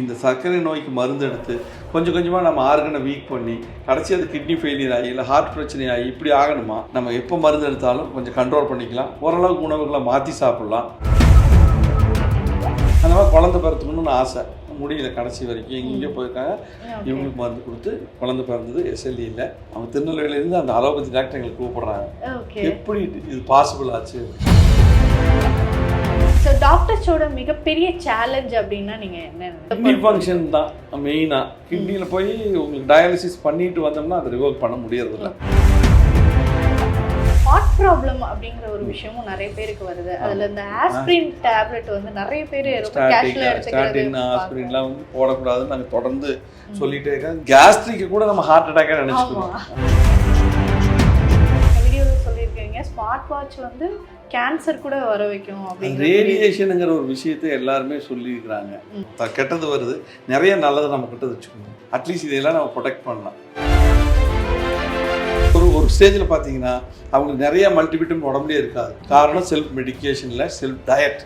இந்த சர்க்கரை நோய்க்கு மருந்து எடுத்து கொஞ்சம் கொஞ்சமாக நம்ம ஆர்கனை வீக் பண்ணி கடைசி அது கிட்னி ஃபெயிலியர் ஆகி இல்லை ஹார்ட் பிரச்சனை ஆகி இப்படி ஆகணுமா? நம்ம எப்போ மருந்து எடுத்தாலும் கொஞ்சம் கண்ட்ரோல் பண்ணிக்கலாம். ஓரளவுக்கு உணவுகளை மாற்றி சாப்பிட்லாம். அந்த மாதிரி குழந்தை பிறத்துக்கணும்னு ஆசை. முடியல கடைசி வரைக்கும். எங்கேயோ போயிருக்காங்க. இவங்களுக்கு மருந்து கொடுத்து குழந்தை பிறந்தது எஸ்எல்இ இல்லை. அவங்க திருநெல்வேலியிலேருந்து அந்த அலோபதி டாக்டர் எங்களுக்கு கூப்பிடுறாங்க. எப்படி இது பாசிபிள் ஆச்சு? ஸோ டாக்டர்ஸோட மிகப்பெரிய சேலஞ்ச் அப்படின்னா நீங்க என்ன கிட்னி ஃபங்க்ஷன் தான் மெயினாக கிட்னியில் போய் உங்களுக்கு டயாலிசிஸ் பண்ணிட்டு வந்தோம்னா அதை ரிவோக் பண்ண முடியறதில்ல. ஹார்ட் ப்ராப்ளம் அப்படிங்கிற ஒரு விஷயமும் நிறைய பேருக்கு வருது. அதுல இந்த ஆஸ்பிரின் டேப்லெட் வந்து நிறைய பேர் ரொம்ப எடுத்துக்கிறது ஆஸ்பிரின்லாம் வந்து போடக்கூடாதுன்னு நாங்கள் தொடர்ந்து சொல்லிட்டே இருக்கோம். கேஸ்ட்ரிக்கு கூட நம்ம ஹார்ட் அட்டாக்காக சொல்லியிருக்கீங்க ஸ்மார்ட் வாட்ச் வந்து கேன்சர் கூட வர வைக்கும் அப்படிங்கிற ரேடியேஷனுங்கிற ஒரு விஷயத்தை எல்லாருமே சொல்லியிருக்கிறாங்க. கெட்டது வருது. நிறைய நல்லது நம்ம கிட்ட வச்சுக்கணும். அட்லீஸ்ட் இதையெல்லாம் நம்ம ப்ரொடெக்ட் பண்ணலாம். ஒரு ஒரு ஸ்டேஜில் பார்த்தீங்கன்னா அவங்களுக்கு நிறைய மல்டிவிட்டம் உடம்புலயே இருக்காது. காரணம் செல்ஃப் மெடிக்கேஷனில் செல்ஃப் டயட்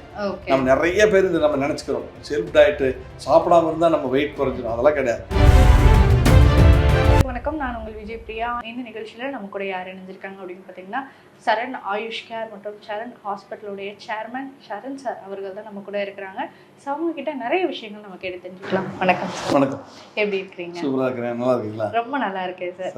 நம்ம நிறைய பேர் இதை நம்ம நினச்சிக்கிறோம். செல்ஃப் டயட்டு சாப்பிடாம இருந்தால் நம்ம வெயிட் குறைஞ்சிடும் அதெல்லாம் கிடையாது. வணக்கம். நான் உங்கள் விஜய் பிரியா. இந்த நிகழ்ச்சியில நம்ம கூட யார் இணைஞ்சிருக்காங்க அப்படின்னு பார்த்தீங்கன்னா சரண் ஆயுஷ் கேர் மற்றும் சரண் ஹாஸ்பிட்டலுடைய சேர்மன் சரண் சார் அவர்கள் தான் நம்ம கூட இருக்கிறாங்க. ஸோ அவங்க கிட்ட நிறைய விஷயங்கள் நமக்கு எடுத்து தெரிஞ்சுக்கலாம். வணக்கம் சார் வணக்கம். எப்படி இருக்கிறீங்க? சூப்பராக இருக்கிறேன். நல்லா இருக்கீங்களா? ரொம்ப நல்லா இருக்கேன் சார்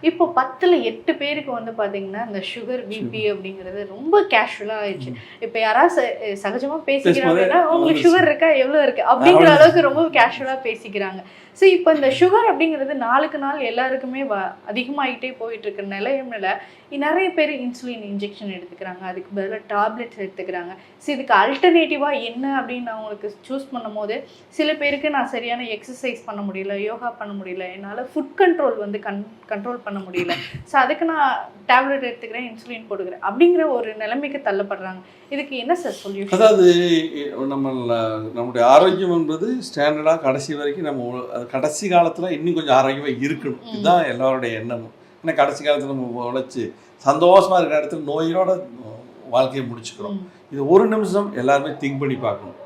இப்போ பத்துல எட்டு பேருக்கு வந்து பாத்தீங்கன்னா இந்த சுகர் பிபி அப்படிங்கிறது ரொம்ப கேஷுவலா ஆயிடுச்சு. இப்போ யாராவது ச- சகஜமா பேசிக்கிறாங்க பேசும்போதே அப்படின்னா, உங்களுக்கு சுகர் இருக்கா? எவ்வளவு இருக்கு? அப்படிங்கிற அளவுக்கு ரொம்ப கேஷுவலா பேசிக்கிறாங்க. ஸோ இப்போ இந்த சுகர் அப்படிங்கிறது நாளுக்கு நாள் எல்லாருக்குமே வ- அதிகமாகிட்டே போயிட்டு இருக்கிற நிலைமையில நிறைய பேர் இன்சுலின் இன்ஜெக்ஷன் எடுத்துக்கிறாங்க. அதுக்கு பதிலாக டேப்லெட்ஸ் எடுத்துக்கிறாங்க. ஸோ இதுக்கு அல்டர்னேட்டிவாக என்ன அப்படின்னு அவங்களுக்கு சூஸ் பண்ணும்போது சில பேருக்கு நான் சரியான எக்ஸசைஸ் பண்ண முடியல யோகா பண்ண முடியல என்னால் ஃபுட் கண்ட்ரோல் வந்து கண் கண்ட்ரோல் பண்ண முடியல. ஸோ அதுக்கு நான் டேப்லெட் எடுத்துக்கிறேன் இன்சுலின் போட்டுக்கிறேன் அப்படிங்கிற ஒரு நிலைமைக்கு தள்ளப்படுறாங்க. இதுக்கு என்ன சார் சொல்யூஷன் அதாவது நம்ம நம்முடைய ஆரோக்கியம் என்பது ஸ்டாண்டர்டாக கடைசி வரைக்கும் நம்ம கடைசி காலத்தில் இன்னும் கொஞ்சம் ஆரோக்கியமாக இருக்கணும். இதுதான் எல்லாருடைய எண்ணமும் ஏன்னா கடைசி காலத்தில் நம்ம உழைச்சி சந்தோஷமாக இருக்கிற இடத்துல நோயோட வாழ்க்கையை முடிச்சுக்கிறோம். இது ஒரு நிமிஷம் எல்லாருமே திங்க் பண்ணி பார்க்கணும்.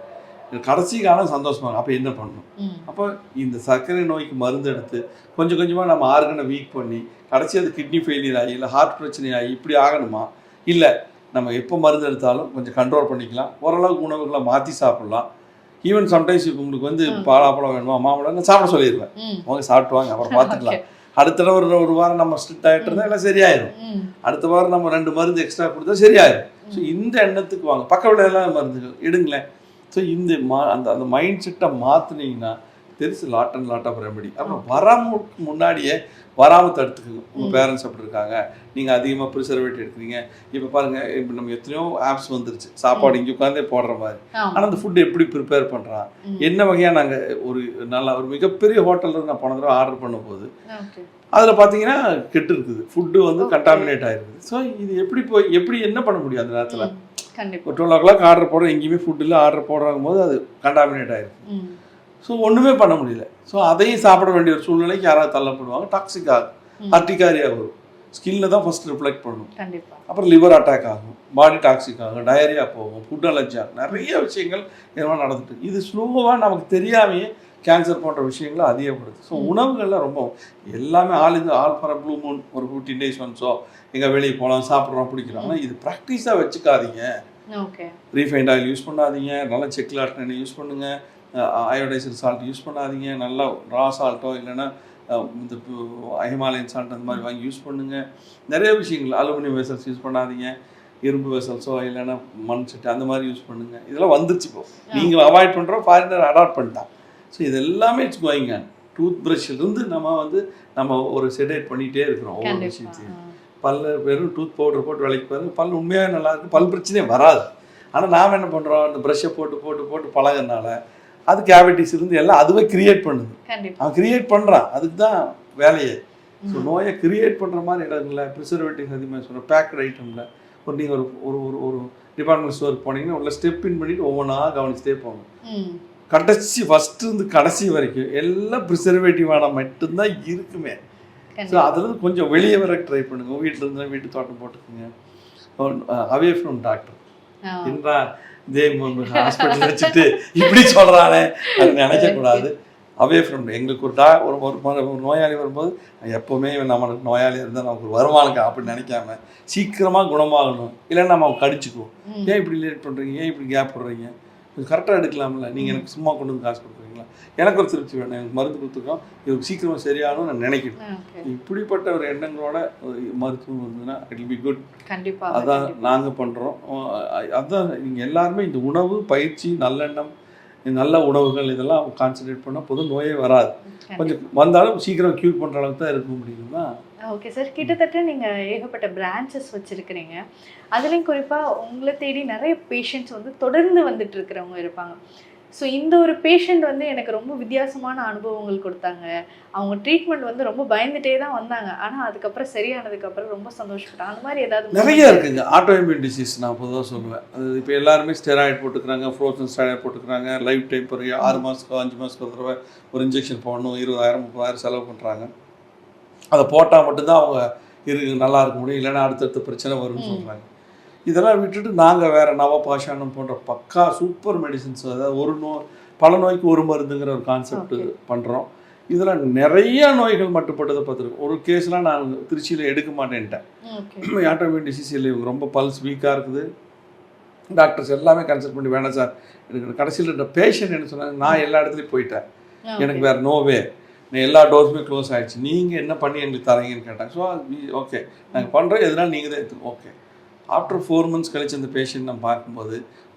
கடைசி காலம் சந்தோஷமாக அப்போ என்ன பண்ணணும்? அப்போ இந்த சர்க்கரை நோய்க்கு மருந்து எடுத்து கொஞ்சம் கொஞ்சமாக நம்ம ஆர்கனை வீக் பண்ணி கடைசி அது கிட்னி ஃபெயிலியர் ஆகி இல்லை ஹார்ட் பிரச்சனை ஆகி இப்படி ஆகணுமா? இல்லை நம்ம எப்போ மருந்து எடுத்தாலும் கொஞ்சம் கண்ட்ரோல் பண்ணிக்கலாம். ஓரளவுக்கு உணவுகளை மாற்றி சாப்பிட்லாம். ஈவன் சம்டைம்ஸ் இப்போ உங்களுக்கு வந்து. பாலாப்பழம் வேணுமா மாம்பழம் சாப்பிட சொல்லிடுவேன் அவங்க சாப்பிட்டு வாங்க அப்புறம் பார்த்துக்கலாம். அடுத்த தடவை ஒரு ஒரு வாரம் நம்ம ஸ்ட்ரிக்ட் ஆகிட்டு இருந்தால் எல்லாம் சரியாயிரும். அடுத்த வாரம் நம்ம ரெண்டு மருந்து எக்ஸ்ட்ரா கொடுத்தா சரியாயிரும். ஸோ இந்த எண்ணத்துக்கு வாங்க. பக்க விளையாட மருந்துகள் எடுங்களேன் ஸோ இந்த மா அந்த அந்த மைண்ட் செட்டை மாற்றுனீங்கன்னா தெரிசு lot and lot of remedy அப்புறம் வராமக்கு முன்னாடியே வராமல் தடுத்துக்குங்க உங்கள். பேரண்ட்ஸ் அப்படி இருக்காங்க நீங்கள் அதிகமாக ப்ரிசர்வேட்டிவ் எடுக்கிறீங்க. இப்போ பாருங்கள் இப்போ நம்ம எத்தனையோ ஆப்ஸ் வந்துருச்சு. சாப்பாடு இங்கே உட்காந்தே போடுற மாதிரி. ஆனால் அந்த ஃபுட் எப்படி ப்ரிப்பேர் பண்ணுறான் என்ன வகையாக நாங்கள் ஒரு நல்ல ஒரு மிகப்பெரிய ஹோட்டலில் நான் போன தடவை ஆர்டர் பண்ணும்போது அதில் பார்த்தீங்கன்னா கெட்டு இருக்குது. ஃபுட்டு வந்து. கண்டாமினேட் ஆயிருக்குது. ஸோ இது எப்படி போய் எப்படி என்ன பண்ண முடியும் அந்த நேரத்தில்? ஒரு டுவெல் ஓ கிளாக் ஆர்டர் போடுறோம். எங்கேயுமே ஃபுட்டில் ஆர்டர் போடுறாங்க போது அது கண்டாமினேட் ஆயிருக்கு. ஸோ ஒன்றுமே பண்ண முடியல. ஸோ அதையும் சாப்பிட வேண்டிய ஒரு சூழ்நிலைக்கு யாராவது தள்ளப்படுவாங்க. டாக்ஸிக் ஆகும். ம். அர்டிகாரியா வரும். ஸ்கின்ல தான் ஃபர்ஸ்ட் ரிஃப்ளெக்ட் பண்ணும் அப்புறம் லிவர் அட்டாக் ஆகும். பாடி டாக்ஸிக் ஆகும். டயரியா போகும். ஃபுட் அலர்ஜி ஆகும். நிறைய விஷயங்கள் இதெல்லாம் நடந்துட்டு. இது ஸ்லோவாக நமக்கு தெரியாமையே கேன்சர் போன்ற விஷயங்களை அதிகப்படுது ஸோ. உணவுகள்லாம் ரொம்ப எல்லாமே ஆல் இந்த ஆல் ஃபார் ப்ளூ மூன் ஒரு ஃபிஃப்டீன் டேஸ் ஒன்ஸோ எங்கே வெளியே போகலாம் சாப்பிட்றோம் பிடிக்கிறோம் ஆனால் இது ப்ராக்டிஸாக வச்சுக்காதீங்க. ரீஃபைண்ட் ஆயில் யூஸ் பண்ணாதீங்க. நல்லா செக்லாட் எண்ணெய் யூஸ் பண்ணுங்கள் அயோடைசர் சால்ட் யூஸ் பண்ணாதீங்க. நல்லா ரா சால்ட்டோ இல்லைன்னா இந்த ஹிமாலயன் சால்ட் அந்த மாதிரி வாங்கி யூஸ் பண்ணுங்கள் நிறைய விஷயங்கள் அலுமினியம் வெசல்ஸ் யூஸ் பண்ணாதீங்க. இரும்பு வெசல்ஸோ இல்லைன்னா மண் சட்டி அந்த மாதிரி யூஸ் பண்ணுங்கள் இதெல்லாம் வந்துருச்சு இப்போ. நீங்கள் அவாய்ட் பண்ணுறோம் ஃபாரினர் அடாப்ட் பண்ணிட்டான். ஸோ இது எல்லாமே இட்ஸ் கோயிங் டூத் ப்ரஷ்லேருந்து நம்ம வந்து நம்ம ஒரு செடேட் பண்ணிகிட்டே இருக்கிறோம் ஒவ்வொரு விஷயத்தையும். பல்லு வெறும் டூத் பவுடர் போட்டு விலைக்கு பாருங்க. பல் உண்மையாக நல்லா இருக்கு. பல் பிரச்சனையே வராது. ஆனால் நாம் என்ன பண்ணுறோம் இந்த ப்ரஷ்ஷை போட்டு போட்டு போட்டு பழகுறதுனால அது கேவிட்டிஸ் இருந்து எல்லாம் அதுவே கிரியேட் பண்ணுது. அவன் கிரியேட் பண்ணுறான் அதுக்கு தான் வேலையே. ஸோ. நோயை கிரியேட் பண்ணுற மாதிரி இடங்களில் ப்ரிசர்வேட்டிவ் அதிகமாக சொல்கிறோம் பேக்கட் ஐட்டமில் ஒரு நீங்கள் ஒரு ஒரு ஒரு ஒரு டிபார்ட்மெண்ட் ஸ்டோருக்கு போனீங்கன்னா உள்ள ஸ்டெப் இன் பண்ணிட்டு ஒவ்வொன்றா கவனிச்சுட்டே போங்க ம். கடைசி ஃபஸ்ட்டு இருந்து கடைசி வரைக்கும் எல்லாம் ப்ரிசர்வேட்டிவான மட்டும்தான் இருக்குமே. ஸோ அதுலேருந்து கொஞ்சம் வெளியே வர ட்ரை பண்ணுங்க. வீட்டில் இருந்தால் வீட்டு தோட்டம் போட்டுக்கோங்க. அவே ஃப்ரம் டாக்டர் என்றா இதே ஹாஸ்பிட்டல் வச்சுட்டு இப்படி சொல்றானே அது நினைக்க கூடாது அவே ஃப்ரம் எங்களுக்கு ஒரு டா ஒரு ஒரு நோயாளி வரும்போது எப்போவுமே நம்மளுக்கு நோயாளி இருந்தால் நமக்கு ஒரு வருமானம் அப்படின்னு நினைக்காம சீக்கிரமாக குணமாகணும். இல்லைன்னா நம்ம கடிச்சுக்குவோம். ஏன் இப்படி லேட் பண்ணுறீங்க ஏன் இப்படி கேப் விடுறீங்க இது கரெக்டாக எடுக்கலாம்ல. நீங்கள் எனக்கு சும்மா கொண்டு வந்து காசு கொடுக்குறீங்களா? எனக்கு ஒரு திருப்தி வேணும். எனக்கு மருந்து கொடுத்துருக்கோம். இது சீக்கிரமாக சரியாகணும் நான் நினைக்கிறேன். இப்படிப்பட்ட ஒரு எண்ணங்களோட மருத்துவம் இருந்ததுன்னா இட் be குட் கண்டிப்பா அதான் நாங்கள் பண்ணுறோம் அதான் நீங்கள் எல்லாருமே இந்த உணவு பயிற்சி நல்லெண்ணம் நல்ல உணவுகள் இதெல்லாம் கான்சன்ட்ரேட் பண்ணால் பொது நோயே வராது. கொஞ்சம் வந்தாலும் சீக்கிரம் க்யூர் பண்ணுற அளவுக்கு தான் இருக்க முடியுமா ஓகே சார் கிட்டத்தட்ட நீங்க ஏகப்பட்ட பிரான்ச்சஸ் வச்சிருக்கிறீங்க. அதுலயும் குறிப்பா உங்களை தேடி நிறைய பேஷண்ட்ஸ் வந்து தொடர்ந்து வந்துட்டு இருக்கிறவங்க இருப்பாங்க. ஸோ இந்த ஒரு பேஷண்ட் வந்து எனக்கு ரொம்ப வித்தியாசமான அனுபவங்கள் கொடுத்தாங்க. அவங்க ட்ரீட்மெண்ட் வந்து ரொம்ப பயந்துட்டே தான் வந்தாங்க. ஆனா அதுக்கப்புறம் சரியானதுக்கு அப்புறம் ரொம்ப சந்தோஷப்பட்டாங்க அந்த மாதிரி ஏதாவது நிறைய இருக்குங்க. ஆட்டோஇம்யூன் டிசீஸ் நான் பொதுவாக சொல்லுவேன். அது இப்போ எல்லாருமே ஸ்டெராய்டு போட்டுக்கிறாங்க ஃப்ரோசன் ஸ்டெராய்டு போட்டுக்கிறாங்க. லைஃப் டைம் ஒரு ஆறு மாதத்துக்கு அஞ்சு மாதத்துக்கு ஒரு தடவை ஒரு இன்ஜெக்ஷன் போடணும். இருபதாயிரம் முப்பதாயிரம் செலவு பண்ணுறாங்க அதை போட்டால் மட்டும்தான் அவங்க இரு நல்லா இருக்க முடியும். இல்லைன்னா அடுத்தடுத்த பிரச்சனை வரும்னு. சொல்கிறாங்க இதெல்லாம் விட்டுட்டு நாங்கள் வேறு நவபாஷானம் போன்ற பக்கா சூப்பர் மெடிசின்ஸ் அதாவது ஒரு நோய் பல நோய்க்கு ஒரு மருந்துங்கிற ஒரு கான்செப்ட். பண்ணுறோம் இதில் நிறைய நோய்கள் மட்டுப்பட்டதை பார்த்துருக்கோம். ஒரு கேஸ்லாம் நான் திருச்சியில் எடுக்க மாட்டேன்ட்டேன். ஓகே ஆட்டோமிக் டிசீஸ் இல்லை இவங்க ரொம்ப பல்ஸ் வீக்காக இருக்குது. டாக்டர்ஸ் எல்லாமே கன்சல்ட் பண்ணி வேணாம் சார் எனக்கு கடைசியில் இந்த பேஷண்ட் என்ன சொன்னாங்க நான் எல்லா இடத்துலையும் போயிட்டேன். எனக்கு வேறு நோவே எல்லா டோஸுமே க்ளோஸ் ஆயிடுச்சு. நீங்கள் என்ன பண்ணி எங்களுக்கு தரீங்கன்னு கேட்டாங்க. ஸோ ஓகே நாங்கள் பண்ணுறோம் எதனால் நீங்கள் தான் எடுத்து ஓகே ஆஃப்டர் ஃபோர் மந்த்ஸ் கழிச்சு அந்த பேஷண்ட் நம்ம பார்க்கும்போது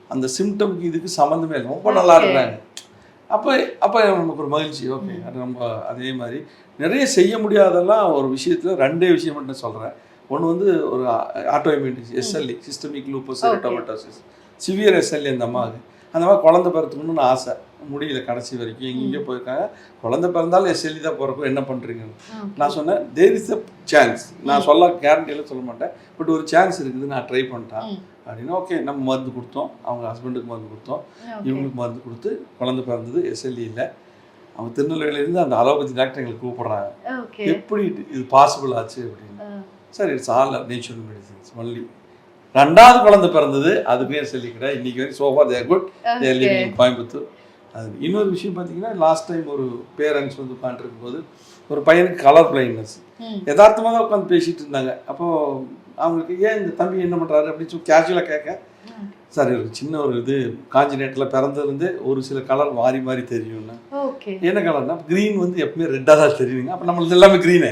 அந்த சிம்டம்க்கு இதுக்கு சம்மந்தமே இல்லை. ரொம்ப நல்லா. இருக்கிறாங்க அப்போ அப்போ நமக்கு ஒரு மகிழ்ச்சி. ஓகே அது நம்ம அதே மாதிரி நிறைய செய்ய முடியாதெல்லாம் ஒரு விஷயத்தில் ரெண்டே விஷயம் மட்டும் சொல்கிறேன் ஒன்று வந்து ஒரு autoimmune SLE systemic lupus. ரெட்டோமட்டோசிஸ் severe SLE அந்த அம்மாவுக்கு. அந்த மாதிரி குழந்தை பிறத்துக்கணும்னு ஆசை. முடியல கடைசி வரைக்கும். எங்கேயோ போயிருக்காங்க. குழந்தை பிறந்தாலும் எஸ்எல்இ தான் பிறக்கும் என்ன பண்ணுறீங்கன்னு நான் சொன்னேன் தேர் இஸ் அ சான்ஸ் நான் சொல்ல கேரண்டியெல்லாம் சொல்ல மாட்டேன். பட் ஒரு சான்ஸ் இருக்குது நான் ட்ரை பண்ணிட்டேன். அப்படின்னு ஓகே நம்ம மருந்து கொடுத்தோம். அவங்க ஹஸ்பண்டுக்கு மருந்து கொடுத்தோம். இவங்களுக்கு மருந்து கொடுத்து குழந்தை பிறந்தது எஸ்எல்இ இல்லை. அவங்க திருநெல்வேலியிலேருந்து அந்த அலோபதி டாக்டர் எங்களுக்கு கூப்பிடுறாங்க. எப்படி இது பாசிபிள் ஆச்சு அப்படின்னு. Sir it's all natural medicines only ரெண்டாவது குழந்தை பிறந்தது அதுக்குமே எஸ்எல்இ கிடையாது இன்னைக்கு வரைக்கும் so far they're good they're living Coimbatore அது இன்னொரு விஷயம் பார்த்தீங்கன்னா லாஸ்ட் டைம் ஒரு பேரண்ட்ஸ் வந்து உட்காந்துருக்கும் போது ஒரு பையனுக்கு கலர் பிளைண்ட்னஸ் யதார்த்தமாக தான் உட்காந்து பேசிட்டு இருந்தாங்க. அப்போது அவங்களுக்கு ஏன் இந்த தம்பி என்ன பண்ணுறாரு அப்படின்னு சொல்லி கேஷுவலாக கேட்க சார் ஒரு சின்ன ஒரு இது காஞ்சி நேரத்தில் பிறந்திருந்து ஒரு சில கலர் மாறி மாறி தெரியும்னா. என்ன கலர்னா க்ரீன் வந்து எப்பவுமே ரெட்டாக தான் தெரியுங்க அப்போ நம்மளுக்கு எல்லாமே க்ரீனு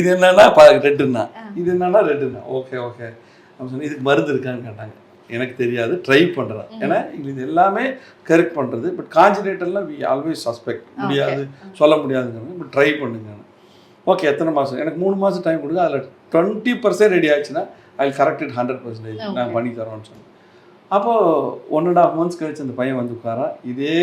இது என்னன்னா ரெட்டுன்னா இது என்னன்னா ரெட்டுன்னா ஓகே ஓகே. அப்படி சொன்னேன் இதுக்கு மருந்து இருக்கான்னு கேட்டாங்க. எனக்கு தெரியாது ட்ரை பண்ணுறேன் ஏன்னா இது எல்லாமே கரெக்ட் பண்ணுறது பட் காஞ்சினேட்டர்லாம் வி ஆல்வேஸ் சஸ்பெக்ட் முடியாது சொல்ல முடியாதுங்கிறாங்க பட் ட்ரை பண்ணுங்க. ஓகே எத்தனை மாதம் எனக்கு மூணு மாதம் டைம் கொடுங்க. அதில் டுவெண்ட்டி பர்சன்ட் ரெடி ஆச்சுன்னா I correct it hundred percentage. நான் பண்ணி தரோன்னு சொன்னேன். அப்போது ஒன் அண்ட் ஹாஃப் மந்த்ஸ் கழிச்சு அந்த பையன் வந்து உட்காரா? இதே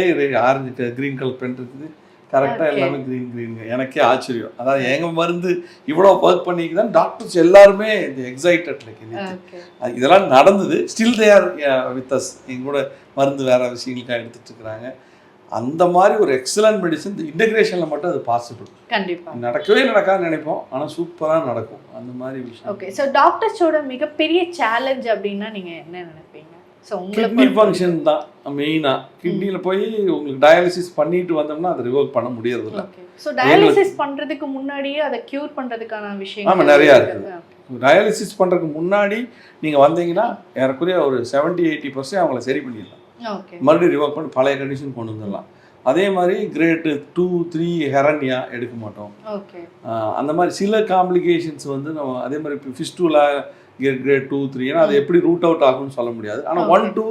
ஆரஞ்சு க்ரீன் கலர் பென் இருக்குது. கரெக்டாக. எல்லாமே க்ரீன் க்ரீனுங்க எனக்கே ஆச்சரியம். அதாவது எங்க மருந்து இவ்வளோ ஒர்க் பண்ணிக்குதான் டாக்டர்ஸ் எல்லாருமே இந்த எக்ஸைட்டட் லைக் இதெல்லாம் நடந்தது. ஸ்டில் தேர் வித் அஸ் எங்க கூட மருந்து வேற விஷயங்களுக்காக எடுத்துட்டு இருக்கிறாங்க. அந்த மாதிரி ஒரு எக்ஸலன்ட் மெடிசன் இன்டகிரேஷனில் மட்டும் அது பாசிபிள் கண்டிப்பா. நடக்கவே நடக்காதுன்னு நினைப்போம். ஆனால் சூப்பராக நடக்கும். அந்த மாதிரி விஷயம். ஓகே ஸோ டாக்டர்ஸோட மிகப்பெரிய சேலஞ்ச் அப்படின்னா நீங்க என்ன நினைப்பீங்க? ஸோ கிட்னி ஃபங்க்ஷன் தான் மெயினாக கிட்னியில் போய் உங்களுக்கு டயாலிசிஸ் பண்ணிட்டு வந்தோம்னா அதை ரிவர்க் பண்ண ஸோ டயாலிசிஸ் பண்றதுக்கு முன்னாடியே அதை கியூர் பண்றதுக்கான விஷயம் ஆமா, நிறையா இருக்குது. டயாலிசிஸ் பண்ணுறதுக்கு முன்னாடி நீங்கள் வந்தீங்கன்னா ஏறக்குறைய ஒரு செவன்ட்டி எயிட்டி பர்சன்ட் அவங்கள சரி பண்ணிடலாம். மறுபடியும் ரிவர்க் பண்ணி பழைய கண்டிஷன் கொண்டு வந்துடலாம். அதே மாதிரி கிரேட் டூ த்ரீ ஹெரன்யா எடுக்க மாட்டோம். அந்த மாதிரி சில காம்ப்ளிகேஷன்ஸ் வந்து நம்ம அதே மாதிரி ஃபிஸ்டூலா கிரேட் டூ த்ரீ ஏன்னா அது எப்படி ரூட் அவுட் ஆகும்னு சொல்ல முடியாது. ஆனால் ஒன் டூ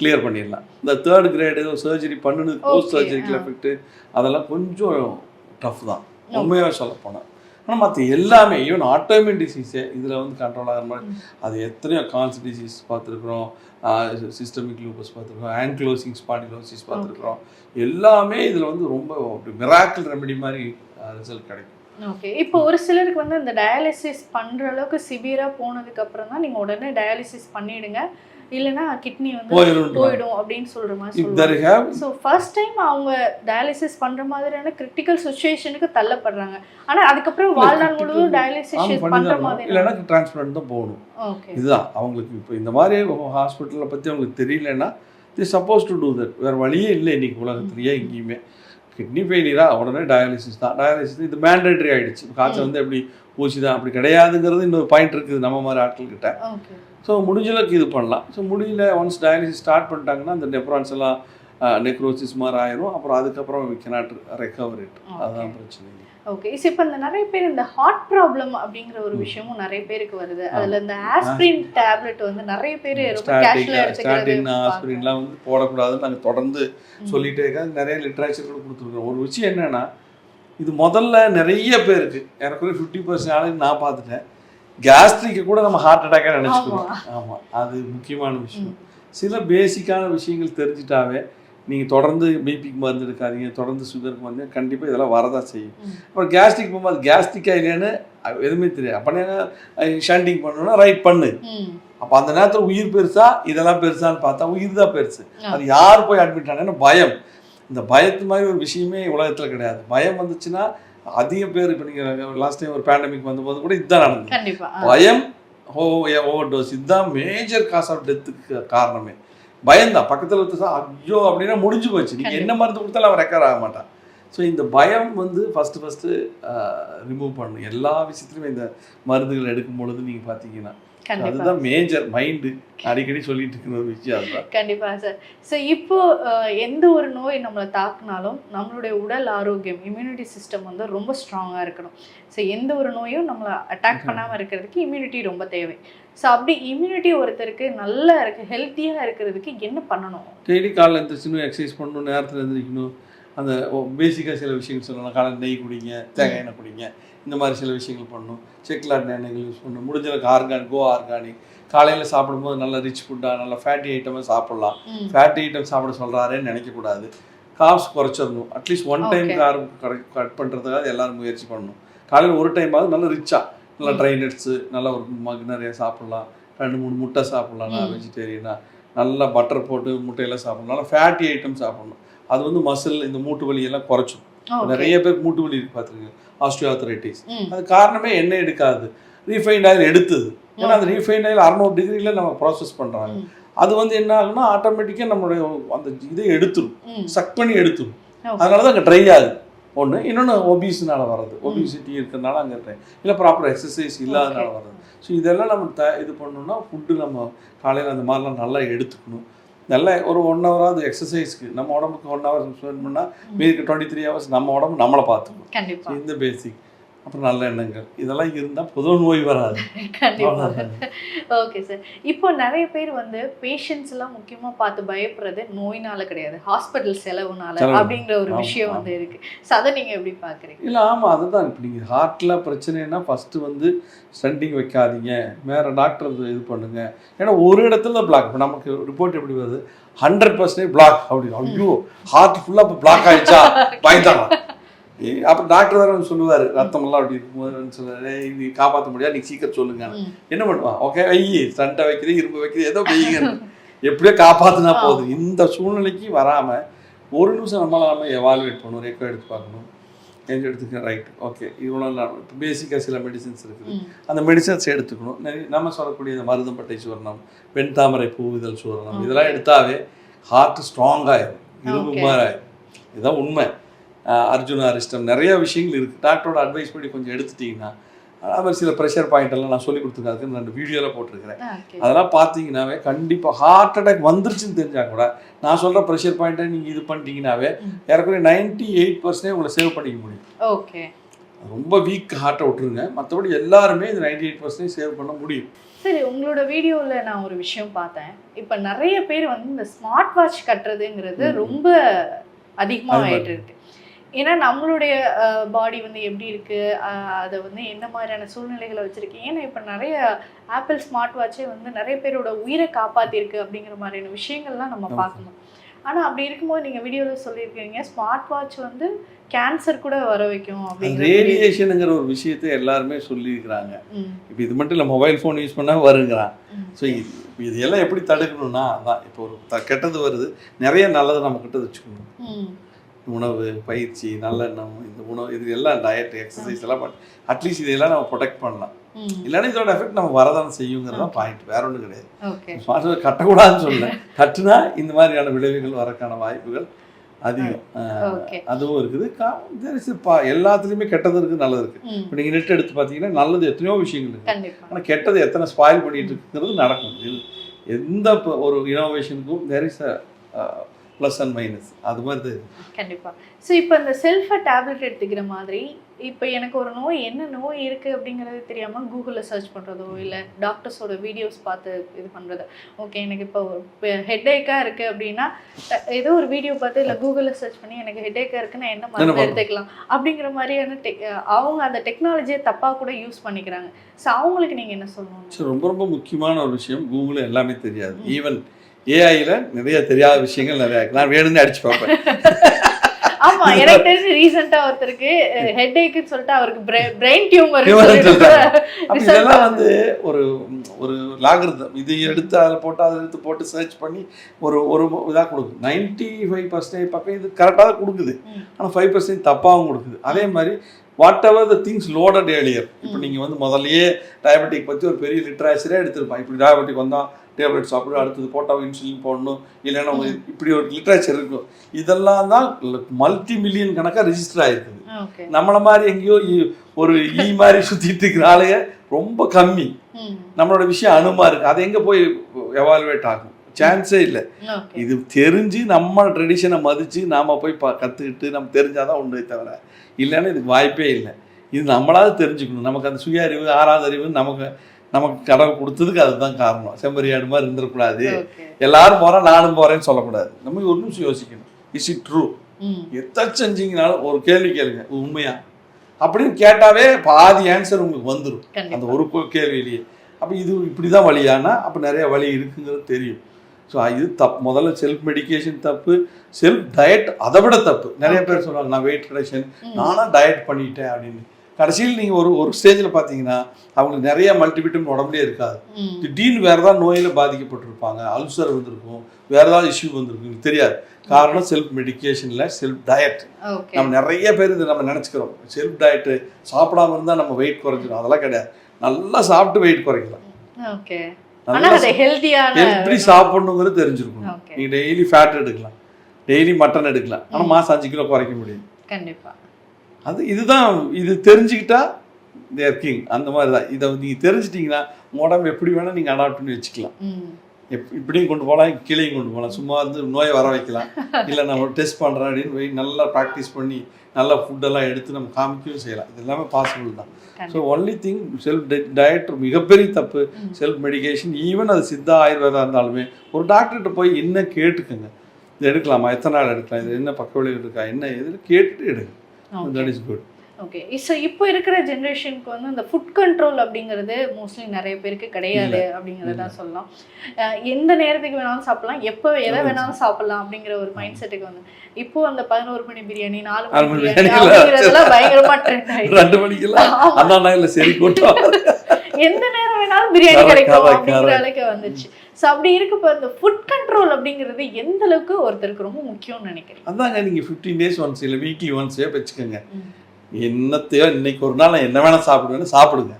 கிளியர் பண்ணிடலாம். இந்த தேர்ட் கிரேடு சர்ஜரி பண்ணுனது போஸ்ட் சர்ஜரிக்கல். எஃபெக்ட் அதெல்லாம் கொஞ்சம் டஃப் தான். உண்மையாக சொல்ல போனால் ஆனால் மற்ற எல்லாமே ஈவன் ஆட்டோமின் டிசீஸே இதில் வந்து கண்ட்ரோல் ஆகிற மாதிரி அது எத்தனையோ கான்ஸ் டிசீஸ் பார்த்துருக்குறோம். சிஸ்டமிக் லூப்பஸ் பார்த்துருக்கோம் ஆன்க்ளோசிங் ஸ்பாண்டிலோசிஸ் பார்த்துருக்குறோம். எல்லாமே இதில் வந்து ரொம்ப மிராக்கிள் ரெமெடி மாதிரி ரிசல்ட் கிடைக்கும். ஓகே இப்போ ஒரு சிலருக்கு வந்து இந்த டயாலிசிஸ் பண்ற அளவுக்கு சிவியரா போனதுக்கு அப்புறம் தான் நீங்க உடனே டயாலிசிஸ் பண்ணிடுங்க. இல்லைன்னா கிட்னி வந்து போயிடும் அப்படின்னு சொல்ற மாதிரி ஸோ ஃபர்ஸ்ட் டைம் அவங்க டயாலிசிஸ் பண்ற மாதிரியான கிரிட்டிக்கல் சுச்சுவேஷனுக்கு தள்ளப்படுறாங்க. ஆனா அதுக்கப்புறம் வாழ்நாள் முழுவதும் டயாலிசிஸ் பண்ற மாதிரி இல்லைன்னா டிரான்ஸ்பிளான்ட் தான் போகணும். ஓகே இதுதான். அவங்களுக்கு இப்போ இந்த மாதிரி ஹாஸ்பிட்டலை பற்றி அவங்களுக்கு தெரியலன்னா they suppose to do that வேறு வழியே இல்லை இன்னைக்கு உலகத்துலேயே எங்கேயுமே. கிட்னி ஃபெயிலியரா உடனே டயாலிசிஸ் தான். டயாலிசிஸ் இது மேண்டேட்டரி ஆயிடுச்சு. காய்ச்சல் வந்து எப்படி ஊசி தான் அப்படி கிடையாதுங்கிறது இன்னொரு பாயிண்ட் இருக்குது நம்ம மாதிரி ஆட்கள்கிட்ட. ஓகே ஸோ முடிஞ்சளவுக்கு இது பண்ணலாம். ஸோ முடியல ஒன்ஸ் டயாலிசிஸ் ஸ்டார்ட் பண்ணிட்டாங்கன்னா அந்த நெப்ரான்ஸ் எல்லாம் நெக்ரோசிஸ் மாதிரி ஆயிரும். அப்புறம் அதுக்கப்புறம் வி cannot ரெக்கவர் இட் அதுதான் பிரச்சனை. ஓகே இப்போ இந்த நிறைய பேர் இந்த ஹார்ட் ப்ராப்ளம் அப்படிங்கிற ஒரு விஷயமும் நிறைய பேருக்கு வருது. அதுல இந்த ஆஸ்பிரின் டேப்லெட் வந்து நிறைய பேர் ரொம்ப ஸ்டாட்டிக் கேஷுவலா எடுத்துக்கிறது ஆஸ்பிரின்லாம் வந்து போடக்கூடாதுன்னு நாங்கள் தொடர்ந்து சொல்லிட்டே இருக்கோம். நிறைய லிட்ரேச்சர் கூட கொடுத்துருக்கோம் ஒரு விஷயம் என்னன்னா இது முதல்ல நிறைய பேருக்கு எனக்கு ஃபிஃப்டி பர்சன்ட் ஆளுக்கு நான் பார்த்துட்டேன். கேஸ்ட்ரிக்கை கூட நம்ம ஹார்ட் அட்டாக்காக நினச்சிக்கிறோம் ஆமாம் அது முக்கியமான விஷயம். சில பேசிக்கான விஷயங்கள் தெரிஞ்சிட்டாவே நீங்கள் தொடர்ந்து பிபிக்கு மருந்து எடுக்காதீங்க தொடர்ந்து சுகருக்கு வந்து கண்டிப்பாக இதெல்லாம் வரதான் செய்யும். அப்புறம் கேஸ்ட்ரிக் போகும்போது கேஸ்ட்ரிக்கா இல்லையான்னு அது எதுவுமே தெரியாது. அப்போ ஷண்டிங் பண்ணணும்னா ரைட் பண்ணு. அப்போ அந்த நேரத்தில் உயிர் பெருசா இதெல்லாம் பெருசான்னு பார்த்தா உயிர் தான் பெருசு. அது யார் போய் அட்மிட் ஆனா பயம். இந்த பயத்து மாதிரி ஒரு விஷயமே உலகத்தில் கிடையாது. பயம் வந்துச்சுன்னா அதிக பேர் இப்போ நீங்கள் லாஸ்ட் டைம் ஒரு பேண்டமிக் வந்தபோது கூட இதுதான் நடந்தது. பயம் ஓ ஓவர் டோஸ் இதுதான் மேஜர் காஸ் ஆஃப் டெத்துக்கு காரணமே. பயம்தான் பக்கத்தில் வந்து ஐயோ அப்படின்னா முடிஞ்சு போச்சு. நீங்கள் என்ன மருந்து கொடுத்தாலும் அவன் ரெக்கவர் ஆக மாட்டான். ஸோ இந்த பயம் வந்து ஃபஸ்ட்டு ஃபஸ்ட்டு ரிமூவ் பண்ணணும். எல்லா விஷயத்துலையுமே இந்த மருந்துகள் எடுக்கும் பொழுது நீங்கள் பார்த்தீங்கன்னா அதுதான் மேஜர் மைண்டு அடிக்கடி சொல்லிட்டு இருக்கிற விஷயம் அதுதான் கண்டிப்பா சார் ஸோ இப்போ எந்த ஒரு நோய் நம்மளை தாக்குனாலும் நம்மளுடைய உடல் ஆரோக்கியம் இம்யூனிட்டி சிஸ்டம் வந்து ரொம்ப ஸ்ட்ராங்காக இருக்கணும். ஸோ எந்த ஒரு நோயும் நம்மளை அட்டாக் பண்ணாமல் இருக்கிறதுக்கு இம்யூனிட்டி ரொம்ப தேவை. ஸோ அப்படி இம்யூனிட்டி ஒருத்தருக்கு நல்லா இருக்கு ஹெல்த்தியாக இருக்கிறதுக்கு என்ன பண்ணணும்? டெய்லி காலைல எழுந்திரிச்சிக்கணும் எக்ஸசைஸ் பண்ணணும் நேரத்தில் எழுந்திரிக்கணும் அந்த பேசிக்காக சில விஷயங்கள் சொல்லலாம். காலையில் நெய் குடிங்க தேங்காய் எண்ணெய் குடிங்க. இந்த மாதிரி சில விஷயங்கள் பண்ணணும். செக்லாட் எண்ணெய்கள் யூஸ் பண்ணணும். முடிஞ்ச அளவுக்கு ஆர்கானிக் கோ ஆர்கானிக் காலையில் சாப்பிடும்போது நல்ல ரிச் ஃபுட்டாக நல்ல ஃபேட்டி ஐட்டமாக சாப்பிடலாம். ஃபேட்டி ஐட்டம் சாப்பிட சொல்கிறாரேன்னு நினைக்கக்கூடாது. Carbs குறைச்சிடணும். At least one time. Carb cut பண்ணுறதுக்காக எல்லாரும் முயற்சி பண்ணணும். காலையில் ஒரு டைம் ஆகுது நல்ல ரிச்சாக நல்ல ட்ரை நட்ஸு நல்ல ஒரு மக் நிறைய சாப்பிடலாம். ரெண்டு மூணு முட்டை சாப்பிடலாம். நான். வெஜிடேரியனாக நல்லா பட்டர் போட்டு முட்டையெல்லாம் சாப்பிடலாம் நல்லா ஃபேட்டி ஐட்டம் சாப்பிடணும். அது வந்து மசில் இந்த மூட்டு வலியெல்லாம் குறைச்சும். ஓகே நிறைய பேருக்கு மூட்டு வலி பார்த்துருங்க. ஆஸ்டியோஆர்த்தரைட்டிஸ் ம். அது காரணமே எண்ணெய் எடுக்காது. ரீஃபைண்ட் ஆயில் எடுத்தது. ஏன்னா அந்த ரீஃபைண்ட் ஆயில் அறநூறு டிகிரியில் நம்ம ப்ராசஸ் பண்ணுறாங்க. அது வந்து என்ன ஆகும்னா ஆட்டோமேட்டிக்காக நம்மளுடைய அந்த இதை எடுத்துரும். சக் பண்ணி எடுத்துரும். அதனால தான் அங்கே ட்ரை ஆகுது. ஒன்று இன்னொன்று ஒபிஸ்னால வர்றது. ஒபிசிட்டி இருக்கிறதுனால அங்கே ட்ரை இல்லை ப்ராப்பர் எக்ஸசைஸ் இல்லாதனால. வர்றது. ஸோ இதெல்லாம் நம்ம த இது பண்ணணும்னா ஃபுட்டு நம்ம காலையில் அந்த மாதிரிலாம் நல்லா எடுத்துக்கணும். நல்லா ஒரு ஒன் ஹவராவது எக்ஸசைஸ்க்கு நம்ம உடம்புக்கு ஒன் ஹவர் ஸ்பெண்ட் பண்ணால் மீதிக்கு டுவெண்ட்டி த்ரீ ஹவர்ஸ் நம்ம உடம்பு நம்மளை பார்த்துக்கணும் இந்த பேசிக் அப்புறம் நல்ல எண்ணங்கள். இதெல்லாம் இருந்தால் பொது நோய் வராது. கண்டிப்பா. அவ்வளவுதான். ஓகே சார் இப்போ நிறைய பேர் வந்து பேஷண்ட்ஸ் எல்லாம் முக்கியமா பார்த்து பயப்படுறது நோயினால கிடையாது. ஹாஸ்பிட்டல் செலவுனால செலவு. அப்படிங்கிற ஒரு விஷயம். வந்து இருக்கு. ஸோ அதை நீங்க எப்படி பாக்குறீங்க இல்லை ஆமாம் அதுதான். இப்போ நீங்கள் ஹார்ட்டில் பிரச்சனைனா ஃபஸ்ட்டு வந்து ஸ்டண்டிங் வைக்காதீங்க. வேறு டாக்டர் இது பண்ணுங்க. ஏன்னா ஒரு இடத்துல பிளாக் இப்போ நமக்கு ரிப்போர்ட் எப்படி வருது? ஹண்ட்ரட் பர்சன்டேஜ் பிளாக் அப்படின்னு ஐயோ ஹார்ட் ஃபுல்லாக இப்போ பிளாக் ஆயிடுச்சா? பயந்தாங்க அப்புறம் டாக்டர் வேற சொல்லுவார் ரத்தமெல்லாம் அப்படி இருக்கும்போது சொல்லுவாரு இது காப்பாற்ற முடியாது நீ சீக்கிரம் சொல்லுங்க. என்ன பண்ணுவான்? ஓகே வெய்யி சண்டை வைக்கிறேன் இரும்பு வைக்கிறேன் ஏதோ வெய்யுங்க எப்படியோ காப்பாற்றினா போதும். இந்த சூழ்நிலைக்கு வராமல் ஒரு நிமிஷம் நம்மளால நம்ம எவாலுவேட் பண்ணணும் ரெக்கோ எடுத்து பார்க்கணும். எங்க எடுத்துக்க ரைட் ஓகே இவ்வளோ இப்போ பேசிக்காக சில மெடிசின்ஸ் இருக்குது. அந்த மெடிசன்ஸ் எடுத்துக்கணும். நிறைய நம்ம சொல்லக்கூடிய இந்த மருதம்பட்டை சூரணம் வெண்தாமரை பூவிதழ் சூரணம் இதெல்லாம் எடுத்தாவே ஹார்ட் ஸ்ட்ராங்காயிரும் இரும்பு. மாதிரி இதுதான் உண்மை. அர்ஜுனா அரிஷ்டம் நிறைய விஷயங்கள் இருக்குது டாக்டரோட அட்வைஸ் படி கொஞ்சம் எடுத்துட்டிங்கன்னா அது மாதிரி சில ப்ரெஷர் பாயிண்ட் எல்லாம் நான் சொல்லி கொடுத்துருக்கேன். அதுக்கு ரெண்டு வீடியோவில் போட்டிருக்கிறேன். அதெல்லாம் பார்த்தீங்கன்னாவே கண்டிப்பாக ஹார்ட் அட்டாக் வந்துருச்சுன்னு தெரிஞ்சா கூட நான் சொல்கிற ப்ரெஷர் பாயிண்ட்டை நீங்கள் இது பண்ணிட்டீங்கன்னாவே. ஏறக்குறைய நைன்டி எயிட் பர்சன்டேஜ் உங்களை சேவ் பண்ணிக்க முடியும். ஓகே. ரொம்ப வீக் ஹார்ட்டை விட்டுருங்க. மற்றபடி எல்லாருமே இந்த நைன்டி எயிட் பர்சன்டேஜ் சேவ் பண்ண முடியும். சரி உங்களோட வீடியோல நான் ஒரு விஷயம் பார்த்தேன். இப்போ நிறைய பேர் வந்து இந்த ஸ்மார்ட் வாட்ச் கட்டுறதுங்கிறது. ரொம்ப அதிகமா அது ஆயிட்டு இருக்கு. ஏன்னா நம்மளுடைய பாடி வந்து எப்படி இருக்கு? அஹ், அதை வந்து என்ன மாதிரியான சூழ்நிலைகளை வச்சிருக்கு ஏன்னா இப்போ நிறைய ஆப்பிள் ஸ்மார்ட் வாட்சே வந்து நிறைய பேரோட உயிரை காப்பாத்திருக்கு அப்படிங்கிற மாதிரியான விஷயங்கள்லாம் நம்ம. பார்க்கணும். ஆனா அப்படி இருக்கும்போது நீங்க வீடியோல சொல்லியிருக்கீங்க ஸ்மார்ட் வாட்ச் வந்து கேன்சர் கூட வர வைக்கும் ரேடியேஷனுங்கிற ஒரு விஷயத்தை எல்லாருமே சொல்லியிருக்கிறாங்க. இப்போ இது மட்டும் இல்லை மொபைல் ஃபோன் யூஸ் பண்ணால் வருங்கிறான். ஸோ இது எல்லாம் எப்படி தடுக்கணும்னா அதான் இப்போ ஒரு கெட்டது வருது. நிறைய நல்லது நம்ம கிட்ட வச்சுக்கணும். உணவு பயிற்சி நல்லெண்ணம் இந்த உணவு இது எல்லாம் டயட் எக்ஸசைஸ் எல்லாம் அட்லீஸ்ட் இதெல்லாம் நம்ம ப்ரொடெக்ட் பண்ணலாம். இல்லைன்னா இதோட எஃபெக்ட் நம்ம வரதானே செய்யுங்கிறது தான் பாயிண்ட் வேற ஒன்றும் கிடையாது. ஸ்மார்ட் கட்டக்கூடாதுன்னு சொல்லல கட்டுனா இந்த மாதிரியான விளைவுகள் வரக்கான வாய்ப்புகள் அதிகம். அதுவும் இருக்குது. கா- எல்லாத்துலேயுமே கெட்டது இருக்குது நல்லது இருக்குது. இப்போ நீங்கள் நெட் எடுத்து பார்த்தீங்கன்னா நல்லது எத்தனையோ விஷயங்கள் இருக்குது ஆனால் கெட்டது எத்தனை ஸ்பாயில் பண்ணிட்டு இருக்குங்கிறது நடக்கும். எந்த ஒரு இனோவேஷனுக்கும் there is a plus and minus அது மாதிரி. தான் இது. கண்டிப்பா. ஸோ இப்போ இந்த செல்ஃபை டேப்லெட் எடுத்துக்கிற மாதிரி இப்போ எனக்கு ஒரு நோய் என்ன நோய் இருக்கு அப்படிங்கிறது தெரியாம கூகுளில் சர்ச் பண்றதோ இல்லை டாக்டர்ஸோட வீடியோஸ் பார்த்து இது பண்றது ஓகே எனக்கு இப்போ ஹெட்ஏக்காக இருக்கு அப்படின்னா ஏதோ ஒரு வீடியோ பார்த்து இல்லை கூகுளில் சர்ச் பண்ணி எனக்கு ஹெட்ஏக்காக இருக்கு நான் என்ன மருந்து? பண்ணணும்? எடுத்துக்கலாம்? அப்படிங்கிற மாதிரியான டெக் அவங்க அந்த டெக்னாலஜியை தப்பாக கூட யூஸ் பண்ணிக்கிறாங்க. ஸோ அவங்களுக்கு நீங்க என்ன சொல்லணும்? ரொம்ப ரொம்ப முக்கியமான ஒரு விஷயம் கூகுள் எல்லாமே தெரியாது. ஈவன் ஏஐயில் நிறைய தெரியாத விஷயங்கள் நிறையா இருக்கு. நான் வேணும்னு அடிச்சு பார்ப்பேன். ஆமா எனக்கு தெரிஞ்சு ரீசெண்டா ஒருத்தருக்கு ஹெட்ஏக்குன்னு சொல்லிட்டு அவருக்கு பிரெயின் டியூமர் இதெல்லாம் வந்து ஒரு ஒரு லாகிருதம் இது எடுத்து அதில் போட்டு அதை எடுத்து போட்டு சர்ச் பண்ணி ஒரு ஒரு இதாக கொடுக்குது. நைன்டி ஃபைவ் பர்சன்டேஜ் பக்கம் இது கரெக்டாக கொடுக்குது. ஆனால் ஃபைவ் பர்சன்ட் தப்பாகவும் கொடுக்குது. அதே மாதிரி whatever the things loaded earlier இப்போ நீங்கள் வந்து முதல்லயே டயபெட்டிக் பற்றி ஒரு பெரிய லிட்ரேச்சரே எடுத்திருப்பான். இப்படி டயபெட்டிக் வந்தால் டேப்லெட் சாப்பிடு அடுத்தது போட்டால் இன்சுலின் போடணும் இல்லைன்னா இப்படி ஒரு லிட்ரேச்சர் இருக்கும். இதெல்லாம் தான் மல்டி மில்லியன் கணக்காக ரிஜிஸ்டர் ஆயிருக்குது நம்மள மாதிரி எங்கேயோ ஒரு ஈ மாதிரி சுத்திட்டு இருக்கிற ஆளுங்க ரொம்ப கம்மி. நம்மளோட விஷயம் அணுமா இருக்கு. அது எங்க போய் எவால்வேட் ஆகும்? சான்ஸே இல்லை. இது தெரிஞ்சு நம்ம ட்ரெடிஷனை மதிச்சு நாம போய் ப கற்றுக்கிட்டு நம்ம தெரிஞ்சாதான் உண்டே தவிர இல்லைன்னா இதுக்கு வாய்ப்பே இல்லை. இது நம்மளாவது தெரிஞ்சுக்கணும். நமக்கு அந்த சுய அறிவு ஆறாவது அறிவு நமக்கு நமக்கு கடவுள் கொடுத்ததுக்கு அதுதான் காரணம். செம்பரியாடு மாதிரி இருந்துடக்கூடாது ஓகே. எல்லாரும் போறேன் நானும் போறேன்னு சொல்லக்கூடாது. நம்ம ஒரு நிமிஷம் யோசிக்கணும். இஸ் இட் ட்ரூ எத்த செஞ்சீங்கனாலும் ஒரு கேள்வி கேளுங்க. உண்மையா? அப்படின்னு கேட்டாவே பாதி ஆன்சர் உங்களுக்கு வந்துடும் அந்த ஒரு கேள்வியிலேயே. அப்போ இது இப்படி தான் வழியானா அப்போ நிறைய வழி இருக்குங்கிறது தெரியும். ஸோ இது தப்பு முதல்ல செல்ஃப் மெடிகேஷன் தப்பு செல்ஃப் டயட் அதை விட தப்பு. நிறைய பேர் சொல்லுவாங்க நான் வெயிட் ரிடக்ஷன் ம். நானா டயட் பண்ணிட்டேன் அப்படின்னு. கடைசியில் நீங்கள் ஒரு ஒரு ஸ்டேஜில் பார்த்தீங்கன்னா அவங்களுக்கு நிறைய மல்டிவிட்டமின் உடம்புலேயே இருக்காது. திடீர்னு வேறு ஏதாவது நோயில் பாதிக்கப்பட்டிருப்பாங்க அல்சர் வந்திருக்கும் வேறு ஏதாவது இஷ்யூ வந்திருக்கும் தெரியாது. காரணம் செல்ஃப் மெடிகேஷனில் செல்ஃப் டயட் நம்ம நிறைய பேர் இது நம்ம நினச்சிக்கிறோம். செல்ஃப் டயட்டு சாப்பிடாம இருந்தால் நம்ம வெயிட் குறைஞ்சிடும் அதெல்லாம் கிடையாது. நல்லா சாப்பிட்டு வெயிட் குறைக்கலாம். எப்படி சாப்பிடணுங்கிறது தெரிஞ்சிருக்கணும். ஓகே நீங்கள் டெய்லி ஃபேட் எடுக்கலாம். டெய்லி மட்டன் எடுக்கலாம். ஆனால் மாதம் அஞ்சு கிலோ குறைக்க முடியும் கண்டிப்பா. அது இதுதான் இது தெரிஞ்சுக்கிட்டா தேர் கிங் அந்த மாதிரி தான் இதை நீங்கள் தெரிஞ்சிட்டிங்கன்னா உடம்பு எப்படி வேணால் நீங்கள் அடாப்ட் பண்ணி வச்சுக்கலாம். எப் இப்படியும் கொண்டு போகலாம் கீழேயும் கொண்டு போகலாம். சும்மா வந்து நோயை வர வைக்கலாம். இல்லை நம்ம டெஸ்ட் பண்ணுறோம் அப்படின்னு போய் நல்லா ப்ராக்டிஸ் பண்ணி நல்ல ஃபுட்டெல்லாம் எடுத்து நம்ம காமிக்கவும் செய்யலாம். இது எல்லாமே பாசிபிள் தான். So only thing self diet மிகப்பெரிய தப்பு. செல்ஃப் மெடிகேஷன் ஈவன் அது சித்தா ஆயுர்வேதா இருந்தாலுமே ஒரு டாக்டர்கிட்ட போய் என்ன கேட்டுக்கோங்க? இது எடுக்கலாமா? எத்தனை நாள் எடுக்கலாம்? இது என்ன பக்க விளைவு இருக்கா? என்ன? எது கேட்டுட்டு எடுங்க. That is good okay so இப்போ இருக்கிற ஜென்ரேஷனுக்கு வந்து இந்த ஃபுட் கண்ட்ரோல் அப்படிங்கிறது மோஸ்ட்லி நிறைய பேருக்கு கிடையாது அப்படிங்கிறத தான் சொல்லலாம். எந்த நேரத்துக்கு வேணாலும் சாப்பிடலாம். எப்போ எதை வேணாலும் சாப்பிடலாம் அப்படிங்கிற ஒரு மைண்ட் செட்டுக்கு வந்து. இப்போ அந்த பதினோரு மணி பிரியாணி நாலு மணி பிரியாணி அப்படிங்கிறதெல்லாம் பயங்கரமா ட்ரெண்ட் ரெண்டு மணிக்கெல்லாம் ஆமா. அண்ணா நகரில் சரி கூட்டம் எந்த நேரம் வேணாலும் பிரியாணி கிடைக்கும் அப்படிங்கிற. அளவுக்கு வந்துச்சு ஸோ அப்படி இருக்கப்போ இந்த ஃபுட் கண்ட்ரோல் அப்படிங்கிறது எந்த அளவுக்கு ஒருத்தருக்கு ரொம்ப முக்கியம்னு நினைக்கிறேன் அதாங்க நீங்கள் ஃபிஃப்டீன் டேஸ் ஒன்ஸ் இல்லை வீக்லி ஒன்ஸே வச்சுக்கோங்க. என்னத்தையோ இன்னைக்கு ஒரு நாள் நான் என்ன வேணால் சாப்பிடுவேன்னு சாப்பிடுங்க.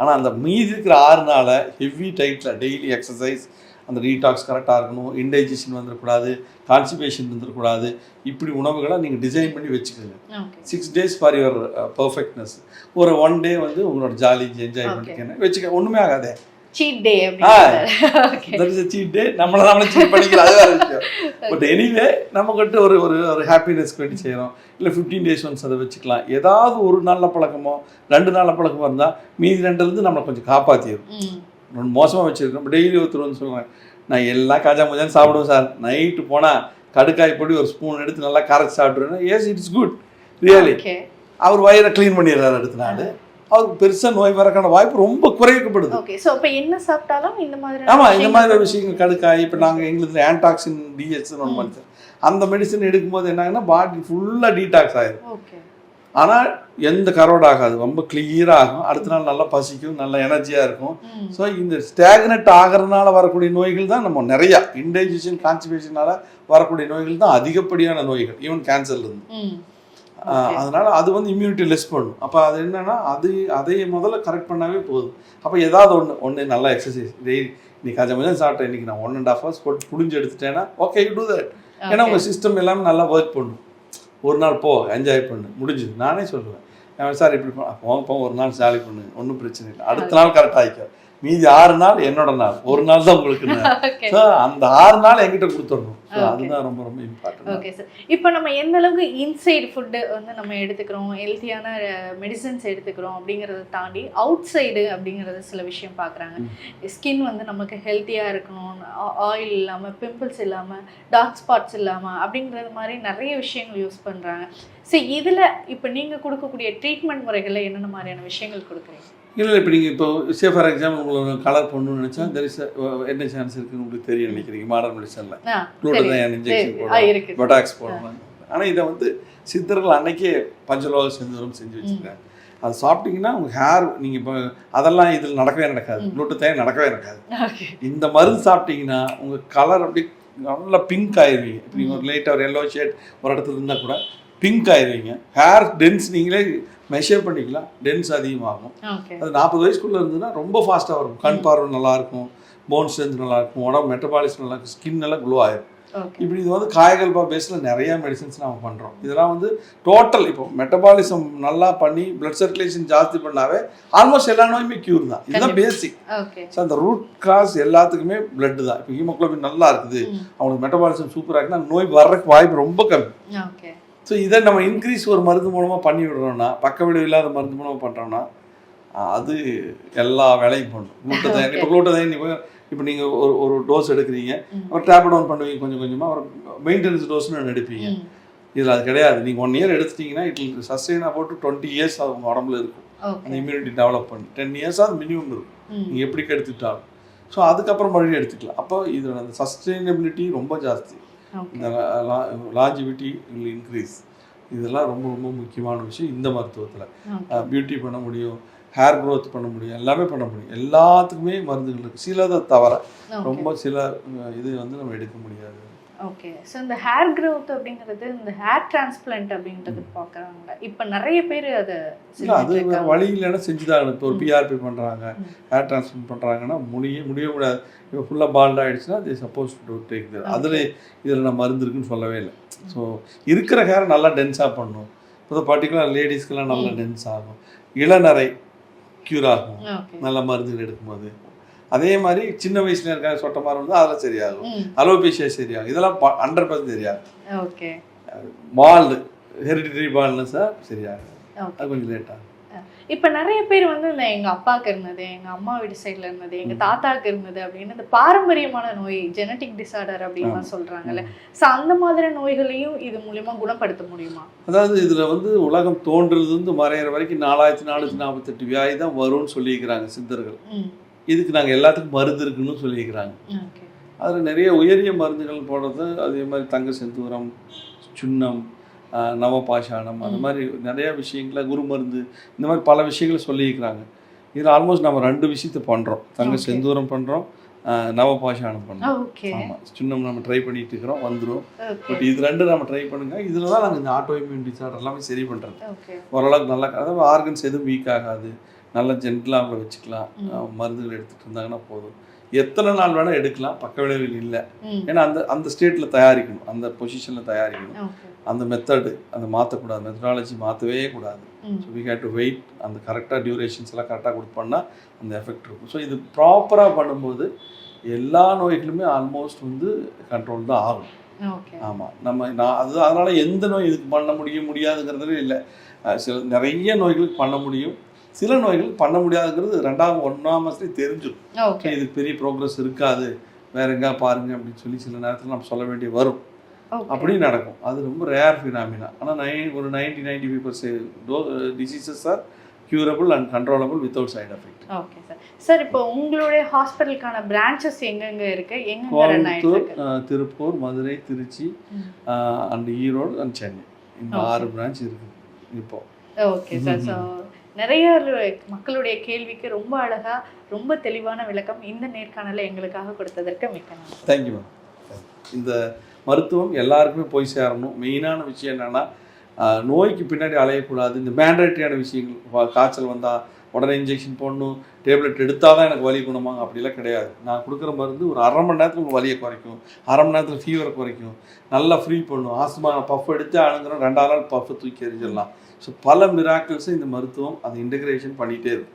ஆனால் அந்த மீதி இருக்கிற ஆறு நாளை ஹெவி டைட்டில் டெய்லி எக்ஸசைஸ் அந்த ரீடாக்ஸ் கரெக்டாக இருக்கணும் இன்டைஜஷன் வந்துடக்கூடாது கான்ஸ்டிபேஷன் வந்துடக்கூடாது இப்படி உணவுகளை நீங்கள் டிசைன் பண்ணி வச்சுக்கோங்க. Six days for your perfectness ஒரு ஒன் டே வந்து உங்களோட ஜாலி என்ஜாய். பண்ணிக்கணும் வச்சுக்க ஒன்றுமே ஆகாதே. சீட் டே சீட் டே நம்மளை நம்மளை சீட் பண்ணிக்கலாம். அது வேற விஷயம். பட் எனிவே நம்மக்கிட்ட ஒரு ஒரு ஒரு ஹாப்பினஸ்க்கு வேண்டி செய்கிறோம் இல்லை ஃபிஃப்டீன் டேஸ் ஒன்ஸ் அதை வச்சுக்கலாம். ஏதாவது ஒரு நல்ல பழக்கமோ ரெண்டு நல்ல பழக்கமோ இருந்தால் மீதி ரெண்டுலேருந்து நம்மளை கொஞ்சம் காப்பாற்றிடும் மோசமாக வச்சுருக்கோம் டெய்லி ஒருத்தர் வந்து சொல்லுவேன் நான் எல்லாம் காஜா மஜான்னு சாப்பிடுவேன் சார். நைட்டு போனால் கடுக்காய் பொடி ஒரு ஸ்பூன் எடுத்து நல்லா கரைச்சி சாப்பிட்ருவேன் எஸ் இட்ஸ் குட் ரியலி அவர் வயிறை க்ளீன் பண்ணிடுறாரு அடுத்த நாள். அவருக்கு பெருசாக நோய் வரக்கான வாய்ப்பு ரொம்ப குறைக்கப்படுது. ஓகே சோ அப்ப என்ன சாப்பிட்டாலும் இந்த மாதிரி ஆமாம் இந்த மாதிரி விஷயங்கள் கடுக்காய் இப்போ நாங்கள் எங்களுக்கு ஆன்டாக்சின் டிஹெச்னு ஒன்று பண்ணுறோம் அந்த மெடிசன் எடுக்கும்போது என்னாங்கன்னா பாடி ஃபுல்லாக டீடாக்ஸ் ஆயிடும் ஓகே ஆனால் எந்த கரோடு ஆகாது. ரொம்ப கிளியராக ஆகும். அடுத்த நாள் நல்லா பசிக்கும் நல்ல எனர்ஜியாக இருக்கும். ஸோ இந்த ஸ்டாக்னட் ஆகிறதுனால வரக்கூடிய நோய்கள் தான் நம்ம நிறையா. இன்டைஜஷன் கான்ஸ்டிபேஷனால வரக்கூடிய நோய்கள் தான் அதிகப்படியான நோய்கள். ஈவன் கேன்சர்ல இருந்து. அதனால அது வந்து இம்யூனிட்டி லெஸ் பண்ணும். அப்போ அது என்னன்னா அது அதை முதல்ல கரெக்ட் பண்ணாவே போதும். அப்போ ஏதாவது ஒன்று ஒன்று நல்லா எக்ஸசைஸ் டெய்லி இன்னைக்கு கொஞ்சம் கொஞ்சம் சாப்பிட்டேன் இன்னைக்கு நான் ஒன் அண்ட் ஹாஃப் ஹவர்ஸ் போட்டு புடிஞ்சு எடுத்துட்டேன்னா ஓகே யூ டூ தட் ஏன்னா உங்கள் சிஸ்டம் எல்லாமே நல்லா ஒர்க் பண்ணும். ஒரு நாள் போ என்ஜாய் பண்ணு. முடிஞ்சுது. நானே சொல்லுவேன். சார் இப்படி போங்க போ ஒரு நாள் ஜாலி பண்ணு. ஒன்றும் பிரச்சனை இல்லை. அடுத்த நாள் கரெக்டாக ஆகிக்கும் மீதி ஆறு நாள் என்னோட நாள். ஒரு நாள் தான் உங்களுக்கு ஸோ அந்த ஆறு நாள் என்கிட்ட கொடுத்துடணும். ஸோ. அதுதான் ரொம்ப ரொம்ப இம்பார்ட்டன்ட் ஓகே சார் இப்போ நம்ம எந்த அளவுக்கு இன்சைடு ஃபுட்டு வந்து நம்ம எடுத்துக்கிறோம்? ஹெல்த்தியான மெடிசன்ஸ் எடுத்துக்கிறோம் அப்படிங்கிறத தாண்டி அவுட் சைடு அப்படிங்கிறது சில விஷயம் பார்க்குறாங்க ஸ்கின் வந்து நமக்கு ஹெல்த்தியாக இருக்கணும். ஆயில் இல்லாமல் பிம்பிள்ஸ் இல்லாமல் டார்க் ஸ்பாட்ஸ் இல்லாமல் அப்படிங்கிறது மாதிரி நிறைய விஷயங்கள் யூஸ் பண்ணுறாங்க ஸோ இதில் இப்போ நீங்கள் கொடுக்கக்கூடிய ட்ரீட்மெண்ட் முறைகளில் என்னென்ன மாதிரியான விஷயங்கள் கொடுக்குறீங்க? இல்லை இப்போ நீங்கள் இப்போ சே ஃபார் எக்ஸாம்பிள் உங்களுக்கு கலர் பண்ணணும்னு நினச்சா தெர் இஸ் என்ன சான்ஸ் இருக்குன்னு உங்களுக்கு தெரியும் நினைக்கிறீங்க? மாடர்ன் மெடிசனில் ஆ குளூட்டதான் இன்ஜெக்ஷன் இருக்கு. பொட்டாக்ஸ் போடுறோம் ஆனால் இதை வந்து சித்தர்கள் அன்னைக்கே பஞ்சலோக செந்தூரம் செஞ்சு வச்சுருக்காங்க. அது சாப்பிட்டீங்கன்னா உங்கள் ஹேர் நீங்கள் இப்போ அதெல்லாம் இதில் நடக்கவே நடக்காது. குளூட்டத்தையும் நடக்கவே நடக்காது. இந்த மருந்து சாப்பிட்டீங்கன்னா உங்கள் கலர் அப்படி நல்லா பிங்க் ஆயிருவீங்க. இப்போ நீங்கள் ஒரு லைட்டாக ஒரு எல்லோ ஷேட் ஒரு இடத்துல இருந்தால் கூட பிங்க் ஆயிருவீங்க. ஹேர் டென்ஸ் நீங்களே மெஷர் பண்ணிக்கலாம். டென்ஸ் அதிகமாகும். அது நாற்பது வயசுக்குள்ளே இருந்ததுன்னா ரொம்ப ஃபாஸ்ட்டாக வரும். கண் பார்வை நல்லா இருக்கும் போன் ஸ்ட்ரென்த் நல்லா இருக்கும் உடம்பு மெட்டபாலிசம் நல்லா இருக்கும் ஸ்கின் எல்லாம் க்ளோ ஓகே இப்படி இது வந்து காயகல்பா பேஸில் நிறைய மெடிசன்ஸ் நம்ம பண்ணுறோம் இதெல்லாம் வந்து டோட்டல் இப்போ மெட்டபாலிசம் நல்லா பண்ணி பிளட் சர்க்குலேஷன் ஜாஸ்தி பண்ணாவே ஆல்மோஸ்ட் எல்லா நோயுமே க்யூர் தான். இதுதான் பேசிக் ஸோ அந்த ரூட் காஸ் எல்லாத்துக்குமே பிளட் தான். இப்போ ஹீமோக்ளோபின் நல்லா இருக்குது. அவங்களுக்கு மெட்டபாலிசம் சூப்பராக இருக்குன்னா நோய் வர்றதுக்கு வாய்ப்பு ரொம்ப கம்மி. ஓகே ஸோ இதை நம்ம இன்க்ரீஸ் ஒரு மருந்து மூலமாக பண்ணி விடுறோம்னா பக்க விளைவு இல்லாத மருந்து மூலமாக பண்ணுறோம்னா அது எல்லா வேலையும் பண்ணும். குளூட்டதைன் இப்போ குளூட்டதைன் இப்போ இப்போ நீங்கள் ஒரு ஒரு டோஸ் எடுக்கிறீங்க. ஒரு டேப்லெட் டவுன் பண்ணுவீங்க கொஞ்சம் கொஞ்சமாக ஒரு மெயின்டெனன்ஸ் டோஸ்னு ஒன்று எடுப்பீங்க. இதில் அது கிடையாது. நீங்கள் ஒன் இயர் எடுத்துட்டீங்கன்னா it sustain about twenty years அவங்க உடம்புல இருக்கும். அந்த இம்யூனிட்டி டெவலப் பண்ணி டென் இயர்ஸாக அது மினிமம் இருக்கும். நீங்கள் எப்படி எடுத்துக்கிட்டாலும் ஸோ அதுக்கப்புறம் மறுபடியும் எடுத்துக்கலாம். அப்போ இதோட அந்த சஸ்டெயினபிலிட்டி ரொம்ப ஜாஸ்தி. இந்த லாஞ்சிவிட்டி வில் இன்க்ரீஸ் இதெல்லாம் ரொம்ப ரொம்ப முக்கியமான விஷயம் இந்த மருத்துவத்தில். பியூட்டி பண்ண முடியும் ஹேர் growth பண்ண முடியும் எல்லாமே பண்ண முடியும். எல்லாத்துக்குமே மருந்துகள் இருக்குது சிலதை தவிர ரொம்ப சில இது வந்து நம்ம எடுக்க முடியாது. ஓகே ஸோ இந்த ஹேர் growth அப்படிங்கிறது இந்த ஹேர் டிரான்ஸ்பிளான்ட் அப்படின்றது பார்க்குறாங்க இப்போ நிறைய பேர் அதை அது. வழி இல்லைன்னா செஞ்சுதான் இப்போ ஒரு. பிஆர்பி பண்ணுறாங்க. ஹேர் டிரான்ஸ்ஃபர் பண்ணுறாங்கன்னா முடிய முடிய கூடாது இப்போ ஃபுல்லாக பால்ட் ஆகிடுச்சுன்னா அது சப்போஸ் டு டேக் த அதில் இதில் நான் மருந்து இருக்குன்னு சொல்லவே இல்லை. ஸோ இருக்கிற ஹேர் நல்லா டென்ஸாக பண்ணும். இப்போ பர்டிகுலர் லேடிஸ்க்கெல்லாம் நல்லா டென்ஸ் ஆகும். இளநரை க்யூர் ஆகும். நல்ல மருந்துகள் எடுக்கும்போது. அதே மாதிரி சின்ன வயசுல இருக்க சொட்ட மரம் வந்து அதில் சரியாகும். அலோபேஷியா சரியாகும். இதெல்லாம் ஹண்ட்ரட் பர்சன்ட் சரியாகும். ஓகே. பால் ஹெரிடிட்டரி பால்னு சார் சரியாகும். அது கொஞ்சம் லேட்டாகும் இப்போ நிறைய பேர் வந்து இந்த எங்க அப்பாவுக்கு இருந்தது எங்க அம்மா வீட்டு சைடுல இருந்தது எங்க தாத்தாக்கு இருந்தது அப்படின்னு இந்த பாரம்பரியமான நோய் ஜெனட்டிக் டிசார்டர் அப்படின்னு சொல்றாங்கல்ல. ஸோ அந்த மாதிரி நோய்களையும் இது மூலியமா குணப்படுத்த முடியுமா? அதாவது இதில் வந்து உலகம் தோன்றுலேருந்து மறையிற வரைக்கும் நாலாயிரத்தி நானூற்றி நாற்பத்தெட்டு வியாதி தான் வரும்னு சொல்லியிருக்கிறாங்க சித்தர்கள். இதுக்கு நாங்கள் எல்லாத்துக்கும் மருந்து இருக்குன்னு சொல்லியிருக்கிறாங்க. அதில் நிறைய உயரிய மருந்துகள் போடுறது அதே மாதிரி தங்க செந்தூரம் சுண்ணம் நவபாஷாணம் அந்த ம். மாதிரி நிறைய விஷயங்களை குரு மருந்து இந்த மாதிரி பல விஷயங்களை சொல்லியிருக்கிறாங்க. இதில் ஆல்மோஸ்ட் நம்ம ரெண்டு விஷயத்தை பண்ணுறோம் தங்க. செந்தூரம் பண்ணுறோம் நவபாஷாணம் பண்ணுறோம் ஆமாம் சுண்ணம் நம்ம ட்ரை பண்ணிட்டு இருக்கிறோம் வந்துடும் பட் இது ரெண்டு நம்ம ட்ரை பண்ணுங்க. இதில் தான் நாங்கள் இந்த ஆட்டோ இம்யூன் டிசார்டர் எல்லாமே சரி பண்ணுறது ஓகே. ஓரளவுக்கு நல்லா அதாவது ஆர்கன்ஸ் எதுவும் வீக் ஆகாது. நல்ல ஜென்டலாக அவங்கள வச்சுக்கலாம் மருந்துகள் எடுத்துகிட்டு இருந்தாங்கன்னா போதும். எத்தனை நாள் வேணால் எடுக்கலாம். பக்க விளைவுகள் இல்லை. ஏன்னா அந்த அந்த ஸ்டேட்டில் தயாரிக்கணும். அந்த பொசிஷனில் தயாரிக்கணும். அந்த மெத்தடு அந்த மாற்றக்கூடாது மெத்தடாலஜி மாற்றவே கூடாது. So we had to wait அந்த கரெக்டாக டியூரேஷன்ஸ் எல்லாம் கரெக்டாக கொடுப்போம்னா அந்த எஃபெக்ட் இருக்கும். ஸோ இது ப்ராப்பராக பண்ணும்போது எல்லா நோய்களுமே ஆல்மோஸ்ட் வந்து கண்ட்ரோல் தான் ஆகும். ஆமாம் நம்ம நான் அது அதனால் எந்த நோய் இதுக்கு பண்ண முடியும் முடியாதுங்கிறதுல இல்லை. சில நிறைய நோய்களுக்கு பண்ண முடியும். சில நோய்கள் பண்ண முடியாதுங்கிறது ரெண்டாவது ஒன்றாம் மாதத்துலேயே தெரிஞ்சிடும். ஓகே இதுக்கு பெரிய ப்ரோக்ரஸ் இருக்காது. வேற எங்கேயா பாருங்க அப்படின்னு சொல்லி சில நேரத்தில் நம்ம சொல்ல வேண்டிய வரும். ஓகே அப்படி நடக்கும். அது ரொம்ப ரேர் ஃபினாமினா ஆனால் நைன் ஒரு ninety ninety five percent those diseases are curable and controllable without side effect okay sir sir இப்போ உங்களுடைய ஹாஸ்பிட்டலுக்கான பிரான்ச்சஸ் எங்கெங்க இருக்கு? Coimbatore Tiruppur Madurai Trichy. And Erode and Chennai. இந்த. ஆறு பிரான்ச் இருக்குது இப்போ. ஓகே சார் நிறைய மக்களுடைய கேள்விக்கு ரொம்ப அழகா ரொம்ப தெளிவான விளக்கம் இந்த நேர்காணலை எங்களுக்காக கொடுத்ததற்கு மிக்க நன்றி. தேங்க்யூ மேம் இந்த மருத்துவம் எல்லாருக்குமே போய் சேரணும். மெயினான விஷயம் என்னென்னா நோய்க்கு பின்னாடி அலையக்கூடாது. இந்த மேண்டேட்டரியான விஷயங்கள் காய்ச்சல் வந்தால் உடனே இன்ஜெக்ஷன் போடணும் டேப்லெட் எடுத்தால் தான் எனக்கு வலி குணமாகும் அப்படிலாம் கிடையாது. நான் கொடுக்குற மருந்து ஒரு அரை மணி நேரத்தில் உங்கள் வலியை குறைக்கும். அரை மணி நேரத்தில் ஃபீவரை குறைக்கும். நல்லா ஃப்ரீ பண்ணும் ஆஸ்மா பஃப் எடுத்து அணுங்குறோம் ரெண்டாவது நாள் பஃப்பை தூக்கி எறிஞ்சிடலாம் ஸோ பல மிராக்கிள்ஸை இந்த மருத்துவம் அதை இன்டகிரேஷன் பண்ணிகிட்டே இருக்கும்.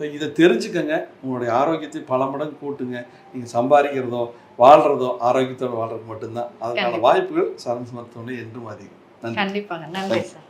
ஸோ இதை தெரிஞ்சுக்கங்க. உங்களுடைய ஆரோக்கியத்தை பல மடங்கு கூட்டுங்க. நீங்கள் சம்பாதிக்கிறதோ வாழ்கிறதோ ஆரோக்கியத்தோட வாழ்றது மட்டும்தான். கண்டிப்பா. வாய்ப்புகள் சரண்ஸ் மருத்துவமனை என்றும் அதிகம். நன்றி. கண்டிப்பாங்க. நன்றி சார்